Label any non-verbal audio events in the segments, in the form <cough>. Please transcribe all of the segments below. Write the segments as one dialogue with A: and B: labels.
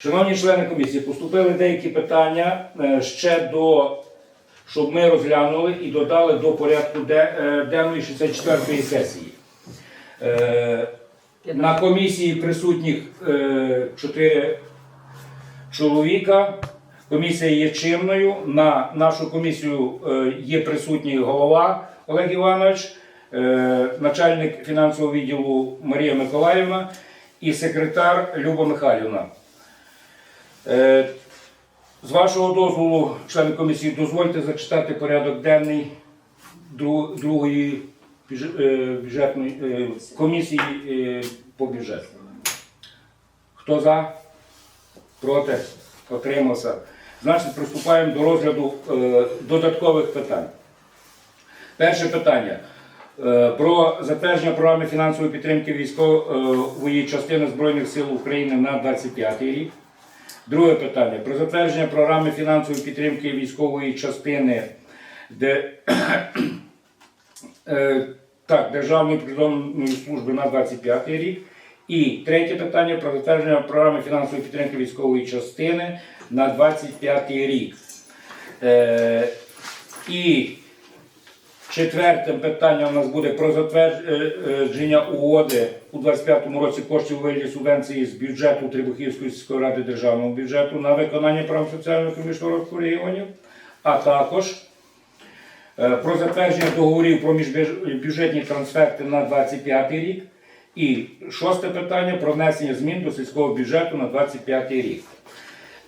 A: Шановні члени комісії, поступили деякі питання е, ще до, щоб ми розглянули і додали до порядку е, денної 64-ї сесії. Е, На комісії присутніх чотири чоловіка. Комісія є чинною. На нашу комісію є присутній голова Олег Іванович, начальник фінансового відділу Марія Миколаївна і секретар Люба Михайлівна. Е, З вашого дозволу, члени комісії, дозвольте зачитати порядок денний дру- другої е, бюджетної е, комісії по бюджету. Хто за? Проти? Отримався. Значить, приступаємо до розгляду додаткових питань. Перше питання. Про затвердження програми фінансової підтримки військової частини Збройних сил України на 25 рік. Друге питання. Про затвердження програми фінансової підтримки військової частини де, <clears throat> е, так, Державної прикордонної служби на 25 рік. І третє питання про затвердження програми фінансової підтримки військової частини на 25 рік. Е, і Четвертим питанням у нас буде про затвердження угоди у 25-му році коштів вигляді субвенції з бюджету Трибухівської сільської ради державного бюджету на виконання прав соціально-економічного розвитку регіонів, а також е, про затвердження договорів про міжбюджетні трансферти на 25 рік. І шосте питання про внесення змін до сільського бюджету на 25 рік.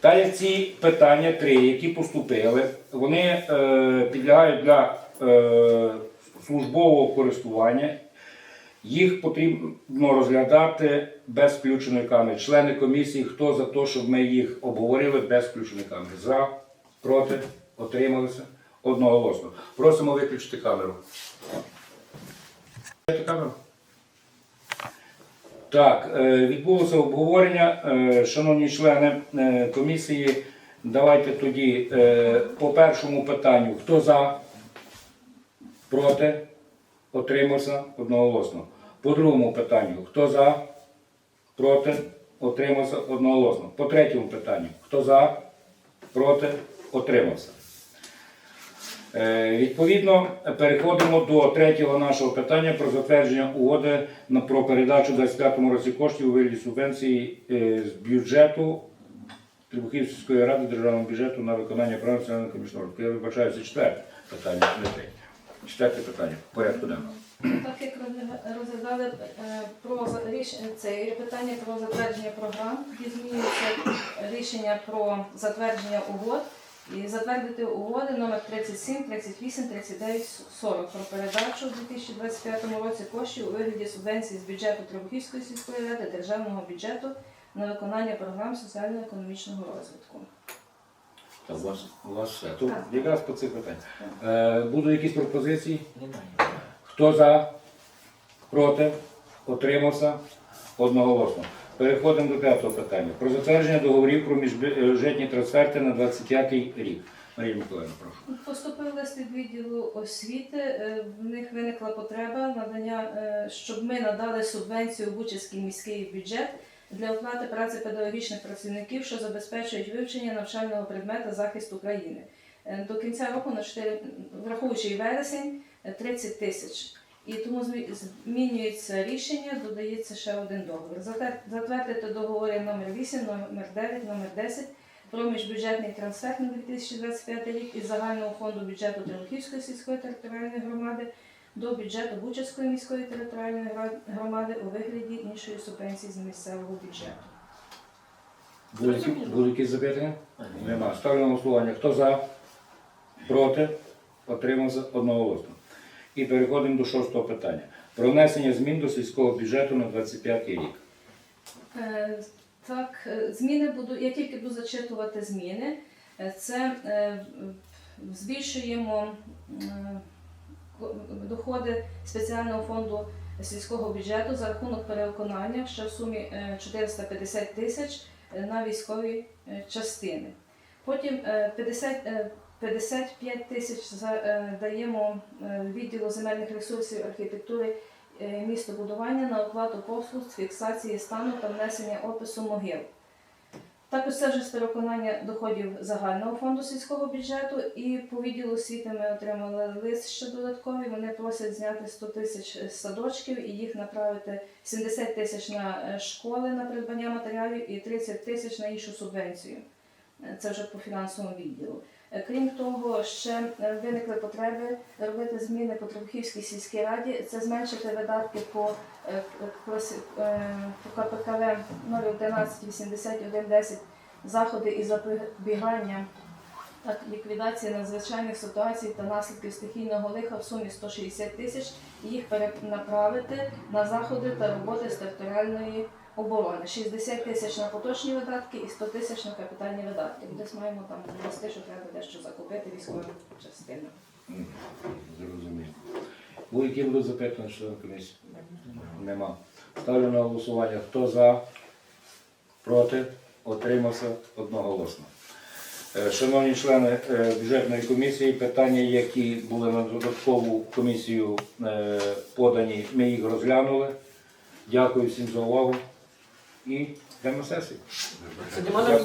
A: Та як ці питання, три, які поступили, вони е, підлягають для е, службового користування. Їх потрібно розглядати без включеної камери. Члени комісії, хто за те, щоб ми їх обговорили без включеної камери? За, проти, отрималися одноголосно. Просимо виключити камеру. Камеру. Так, е, відбулося обговорення. Е, Шановні члени комісії, давайте тоді по першому питанню. Хто за? Проти? Отримався одноголосно. По другому питанню. Хто за? Проти? Отримався одноголосно. По третьому питанню. Хто за? Проти? Отримався. Е, Відповідно, переходимо до третього нашого питання про затвердження угоди на- про передачу у 25 році коштів у вигляді субвенції е, з бюджету Трибухівської ради державного бюджету на виконання прав національного розвитку. Я вибачаю, це четверте питання. Четверте питання порядку денного.
B: Так як розгля- розглядали е, про це питання про затвердження програм, які змінюється рішення про затвердження угод і затвердити угоди номер 37, 38, 39, 40 про передачу у 2025 році коштів у вигляді субвенції з бюджету Трибухівської сільської ради державного бюджету на виконання програм соціально-економічного розвитку.
A: Так, у вас, у вас все. Тут якраз по цих питань. Е, будуть якісь пропозиції?
C: Немає.
A: Хто за? Проти? Утримався? Одноголосно. Переходимо до п'ятого питання. Про затвердження договорів про міжбюджетні трансферти на 25 рік. Марія Миколаївна, прошу.
B: Поступив лист від відділу освіти. е, В них виникла потреба надання, е, щоб ми надали субвенцію в Бучівський міський бюджет для оплати праці педагогічних працівників, що забезпечують вивчення навчального предмета захист України. Е, До кінця року на 4, враховуючи вересень, е, 30 тисяч. І тому змінюється рішення, додається ще один договір. Затвердити договори номер 8, номер 9, номер 10 про міжбюджетний трансфер на 2025 рік із загального фонду бюджету Трилківської сільської територіальної громади до бюджету Бучацької міської територіальної громади у вигляді іншої субвенції з місцевого бюджету.
A: Були, які- були якісь запитання? Нема. Ставлю на голосування. Хто за? Проти? Отримався одноголосно. І переходимо до шостого питання. Про внесення змін до сільського бюджету на 25 рік.
B: Е, Так, е, зміни буду, я тільки буду зачитувати зміни. Е, Це е, в- збільшуємо е, доходи спеціального фонду сільського бюджету за рахунок перевиконання ще в сумі е, 450 тисяч е, на військові е, частини. Потім е, 50, е, 55 тисяч е, даємо е, відділу земельних ресурсів архітектури е, містобудування на оплату послуг з фіксації стану та внесення опису могил. Також це вже переконання доходів загального фонду сільського бюджету. І по відділу освіти ми отримали лист ще додатковий. Вони просять зняти 100 тисяч садочків і їх направити 70 тисяч на е, школи на придбання матеріалів і 30 тисяч на іншу субвенцію. Це вже по фінансовому відділу. Е, Крім того, ще е, виникли потреби робити зміни по Трухівській сільській раді. Це зменшити видатки по, е, КПКВ 011 81 10 заходи із запобігання та ліквідації надзвичайних ситуацій та наслідків стихійного лиха в сумі 160 тисяч і їх перенаправити на заходи та роботи з територіальної оборони. 60 тисяч на поточні видатки і 100 тисяч на капітальні видатки. Десь маємо там довести, що треба дещо закупити військовим частинам.
A: Зрозуміло. Будь-які будуть запитання член комісії? Нема. Ставлю на голосування. Хто за? Проти? Отримався одноголосно. Е, Шановні члени е, бюджетної комісії, питання, які були на додаткову комісію е, подані, ми їх розглянули. Дякую всім за увагу і йдемо на